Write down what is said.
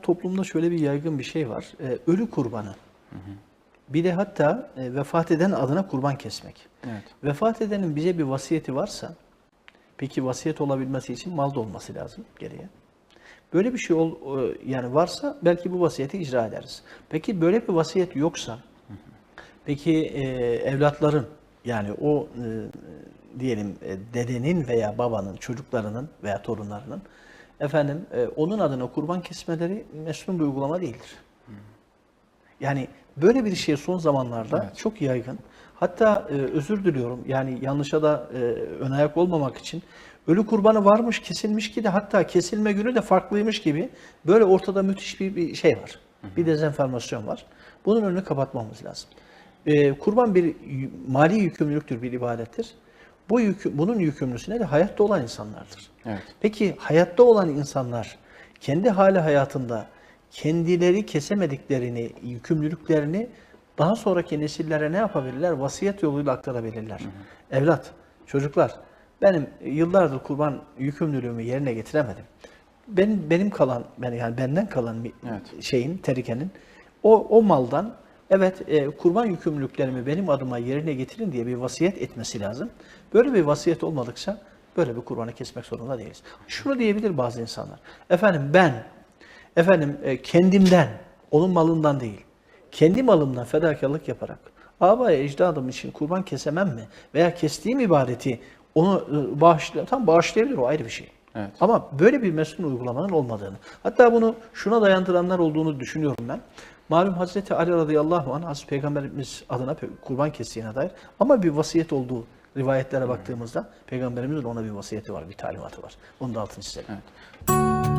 Toplumda şöyle bir yaygın bir şey var. Ee, ölü kurbanı. Bir de hatta e, vefat eden adına kurban kesmek. Evet. Vefat edenin bize bir vasiyeti varsa, peki vasiyet olabilmesi için mal da olması lazım geriye. Böyle bir şey ol, e, yani varsa belki bu vasiyeti icra ederiz. Peki böyle bir vasiyet yoksa, peki e, evlatların yani o e, diyelim e, dedenin veya babanın, çocuklarının veya torunlarının efendim e, onun adına kurban kesmeleri meşru bir uygulama değildir. Yani böyle bir şey son zamanlarda Evet. çok yaygın. Hatta e, özür diliyorum yani yanlışa da e, ön ayak olmamak için ölü kurbanı varmış kesilmiş ki de hatta kesilme günü de farklıymış gibi böyle ortada müthiş bir, bir şey var. Bir dezenformasyon var. Bunun önünü kapatmamız lazım. E, kurban bir mali yükümlülüktür, bir ibadettir. Bu yükü, bunun yükümlüsüne de hayatta olan insanlardır. Evet. Peki hayatta olan insanlar kendi hali hayatında kendileri kesemediklerini, yükümlülüklerini daha sonraki nesillere ne yapabilirler? Vasiyet yoluyla aktarabilirler. Evlat, çocuklar, benim yıllardır kurban yükümlülüğümü yerine getiremedim. Benim benim kalan, yani benden kalan Evet. şeyin, terikenin o o maldan evet e, kurban yükümlülüklerimi benim adıma yerine getirin diye bir vasiyet etmesi lazım. Böyle bir vasiyet olmadıkça böyle bir kurbanı kesmek zorunda değiliz. Şunu diyebilir bazı insanlar. Efendim ben efendim e, kendimden, onun malından değil, kendi malımdan fedakarlık yaparak abaya ecdadım için kurban kesemem mi? Veya kestiğim ibadeti onu e, bağışla, tam bağışlayabilir o ayrı bir şey. Evet. Ama böyle bir mesul uygulamanın olmadığını, hatta bunu şuna dayandıranlar olduğunu düşünüyorum ben. Malum Hazreti Ali radıyallahu anh, Hazreti Peygamberimiz adına kurban kestiğine dair ama bir vasiyet olduğu rivayetlere baktığımızda Peygamberimizin ona bir vasiyeti var, bir talimatı var. Onun da altını çizelim. Evet.